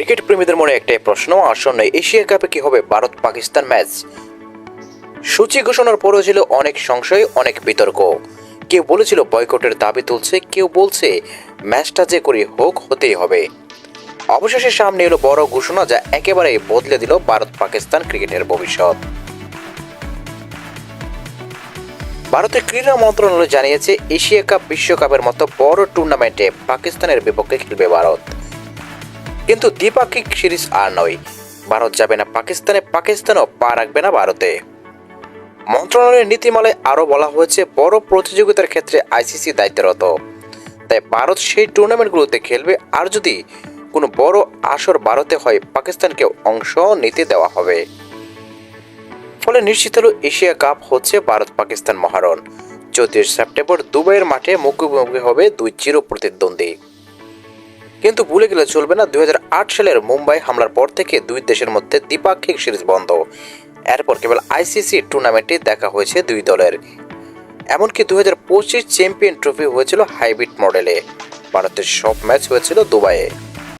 Cricket প্রেমীদের মনে একটাই প্রশ্ন, আসন্ন এশিয়া কাপে কি হবে ভারত পাকিস্তান ম্যাচ? সূচি ঘোষণার পরেও ছিল অনেক সংশয়, অনেক বিতর্ক। কেউ বলেছিল বয়কটের দাবি তুলছে, কেউ বলছে ম্যাচটা যে করে হোক হতেই হবে। অবশেষে সামনে এলো বড় ঘোষণা যা একেবারেই বদলে দিল ভারত পাকিস্তান ক্রিকেটের ভবিষ্যৎ। ভারতের ক্রীড়া মন্ত্রণালয় জানিয়েছে, এশিয়া কাপ, বিশ্বকাপের মতো বড় টুর্নামেন্টে পাকিস্তানের বিপক্ষে খেলবে ভারত। কিন্তু দ্বিপাক্ষিক সিরিজ আর নয়। ভারত যাবে না পাকিস্তানে, পাকিস্তানও পা রাখবে না ভারতে। মন্ত্রণালয়ের নীতিমালায় আরও বলা হয়েছে, বড় প্রতিযোগিতার ক্ষেত্রে আইসিসি দায়িত্বরত। তাই ভারত সেই টুর্নামেন্টগুলোতে খেলবে, আর যদি কোনো বড় আসর ভারতে হয় পাকিস্তানকে অংশ নিতে দেওয়া হবে। ফলে নিশ্চিত হলো, এশিয়া কাপ হচ্ছে ভারত পাকিস্তান মহারণ। চৌত্রিশ সেপ্টেম্বর দুবাইয়ের মাঠে মুখোমুখি হবে দুই চির প্রতিদ্বন্দ্বী। কিন্তু ভুলে গেলে চলবে না দু হাজার আট সালের মুম্বাই হামলার পর থেকে দুই দেশের মধ্যে দ্বিপাক্ষিক সিরিজ বন্ধ। এরপর কেবল আইসিসি টুর্নামেন্টে দেখা হয়েছে দুই দলের। এমনকি দু হাজার পঁচিশ চ্যাম্পিয়ন ট্রফি হয়েছিল হাইব্রিড মডেলে। ভারতের সব ম্যাচ হয়েছিল দুবাইয়ে।